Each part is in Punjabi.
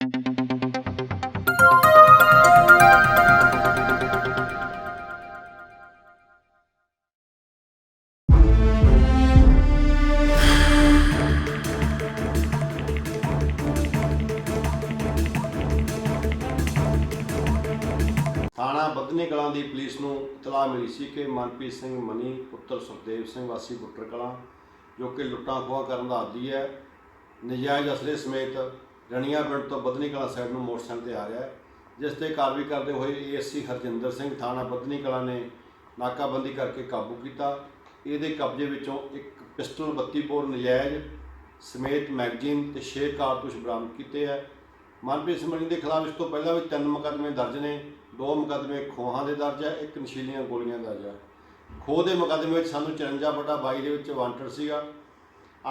ਥਾਣਾ ਬੱਧਨੀ ਕਲਾਂ ਦੀ ਪੁਲਿਸ ਨੂੰ ਇਤਲਾਹ ਮਿਲੀ ਸੀ ਕਿ ਮਨਪ੍ਰੀਤ ਸਿੰਘ ਮਨੀ, ਪੁੱਤਰ ਸੁਖਦੇਵ ਸਿੰਘ ਵਾਸੀ ਬੁੱਟਰ ਕਲਾਂ, ਜੋ ਕਿ ਲੁੱਟਾਂ ਖੋਹਾਂ ਕਰਨ ਦਾ ਆਦੀ ਹੈ, ਨਜਾਇਜ਼ ਅਸਲੇ ਸਮੇਤ ਰਣੀਆਂ ਪਿੰਡ ਤੋਂ ਬੱਧਨੀ ਕਲਾਂ ਸਾਈਡ ਨੂੰ ਮੋਟਰਸਾਈਕਲ ਤੇ ਆ ਰਿਹਾ ਹੈ, ਜਿਸ ਤੇ ਕਾਰਵਾਈ ਕਰਦੇ ਹੋਏ ਏਐਸਸੀ ਹਰਜਿੰਦਰ ਸਿੰਘ ਥਾਣਾ ਬੱਧਨੀ ਕਲਾਂ ਨੇ ਨਾਕਾਬੰਦੀ ਕਰਕੇ ਕਾਬੂ ਕੀਤਾ। ਇਹਦੇ ਕਬਜ਼ੇ ਵਿੱਚੋਂ ਇੱਕ ਪਿਸਟਲ 32 ਬੋਰ ਨਜਾਇਜ਼ ਸਮੇਤ ਮੈਗਜ਼ੀਨ ਤੇ 6 ਕਾਰਤੂਸ ਬਰਾਮਦ ਕੀਤੇ ਹੈ। ਮਨਪ੍ਰੀਤ ਸਿੰਘ ਮਣੀ ਦੇ ਖਿਲਾਫ ਇਸ ਤੋਂ ਪਹਿਲਾਂ ਵੀ ਤਿੰਨ ਮੁਕੱਦਮੇ ਦਰਜ ਨੇ, ਦੋ ਮੁਕੱਦਮੇ ਖੋਹਾਂ ਦੇ ਦਰਜ ਹੈ, ਇੱਕ ਨਸ਼ੀਲੀਆਂ ਗੋਲੀਆਂ ਦਰਜ ਹੈ। ਖੋਹ ਦੇ ਮੁਕੱਦਮੇ ਵਿੱਚ ਸਾਨੂੰ 54 ਬਟਾ 22 ਦੇ ਵਿੱਚ ਵਾਂਟਡ ਸੀਗਾ।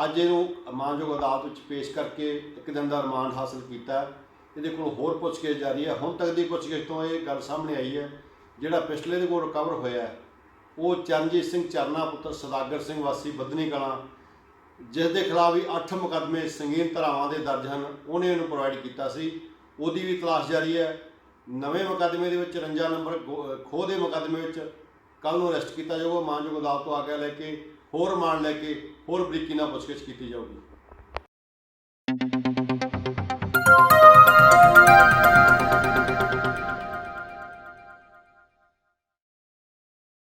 ਅੱਜ ਇਹਨੂੰ ਮਾਨਯੋਗ ਅਦਾਲਤ ਵਿੱਚ ਪੇਸ਼ ਕਰਕੇ ਇੱਕ ਦਿਨ ਦਾ ਰਿਮਾਂਡ ਹਾਸਲ ਕੀਤਾ। ਇਹਦੇ ਕੋਲ ਹੋਰ ਪੁੱਛਗਿੱਛ ਜਾਰੀ ਹੈ। ਹੁਣ ਤੱਕ ਦੀ ਪੁੱਛਗਿੱਛ ਤੋਂ ਇਹ ਗੱਲ ਸਾਹਮਣੇ ਆਈ ਹੈ, ਜਿਹੜਾ ਪਿਛਲੇ ਦੇ ਕੋਲ ਰਿਕਵਰ ਹੋਇਆ ਉਹ ਚਰਨਜੀਤ ਸਿੰਘ ਚਰਨਾ ਪੁੱਤਰ ਸਦਾਗਰ ਸਿੰਘ ਵਾਸੀ ਬਦਨੀ ਕਲਾਂ, ਜਿਸ ਦੇ ਖਿਲਾਫ ਵੀ 8 ਮੁਕੱਦਮੇ ਸੰਗੀਨ ਧਾਰਾਵਾਂ ਦੇ ਦਰਜ ਹਨ, ਉਹਨੇ ਇਹਨੂੰ ਪ੍ਰੋਵਾਈਡ ਕੀਤਾ ਸੀ। ਉਹਦੀ ਵੀ ਤਲਾਸ਼ ਜਾਰੀ ਹੈ। ਨਵੇਂ ਮੁਕੱਦਮੇ ਦੇ ਵਿੱਚ ਰੰਜਾ ਨੰਬਰ ਗੋ- ਖੋਹ ਦੇ ਮੁਕੱਦਮੇ ਵਿੱਚ ਕੱਲ ਨੂੰ ਅਰੈਸਟ ਕੀਤਾ ਜਾਊਗਾ, ਮਾਨਯੋਗ ਅਦਾਲਤ ਤੋਂ ਆਗਿਆ ਲੈ ਕੇ ਹੋਰ ਰਿਮਾਂਡ ਲੈ ਕੇ ਹੋਰ ਬਰੀਕੀ ਨਾਲ ਪੁੱਛਗਿੱਛ ਕੀਤੀ ਜਾਊਗੀ।